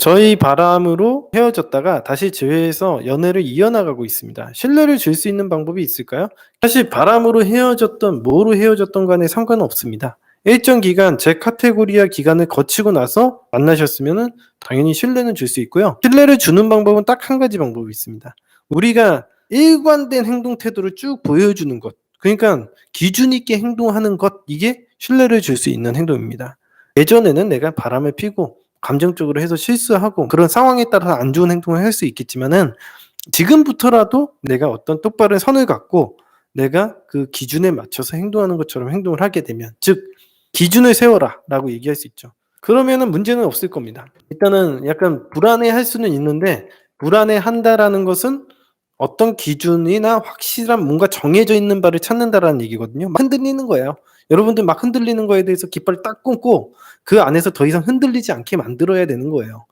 저희 바람으로 헤어졌다가 다시 재회해서 연애를 이어나가고 있습니다. 신뢰를 줄 수 있는 방법이 있을까요? 사실 바람으로 헤어졌던 뭐로 헤어졌던 간에 상관은 없습니다. 일정 기간 제 카테고리아 기간을 거치고 나서 만나셨으면 당연히 신뢰는 줄 수 있고요. 신뢰를 주는 방법은 딱 한 가지 방법이 있습니다. 우리가 일관된 행동 태도를 쭉 보여주는 것. 그러니까 기준 있게 행동하는 것 이게 신뢰를 줄 수 있는 행동입니다. 예전에는 내가 바람을 피고 감정적으로 해서 실수하고 그런 상황에 따라서 안 좋은 행동을 할 수 있겠지만은 지금부터라도 내가 어떤 똑바른 선을 갖고 내가 그 기준에 맞춰서 행동하는 것처럼 행동을 하게 되면 즉 기준을 세워라라고 얘기할 수 있죠. 그러면은 문제는 없을 겁니다. 일단은 약간 불안해 할 수는 있는데 불안해 한다라는 것은 어떤 기준이나 확실한 뭔가 정해져 있는 바를 찾는다라는 얘기거든요. 막 흔들리는 거예요. 여러분들 막 흔들리는 거에 대해서 깃발을 딱 꽂고 그 안에서 더 이상 흔들리지 않게 만들어야 되는 거예요.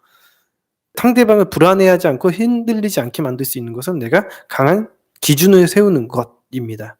상대방을 불안해하지 않고 흔들리지 않게 만들 수 있는 것은 내가 강한 기준을 세우는 것입니다.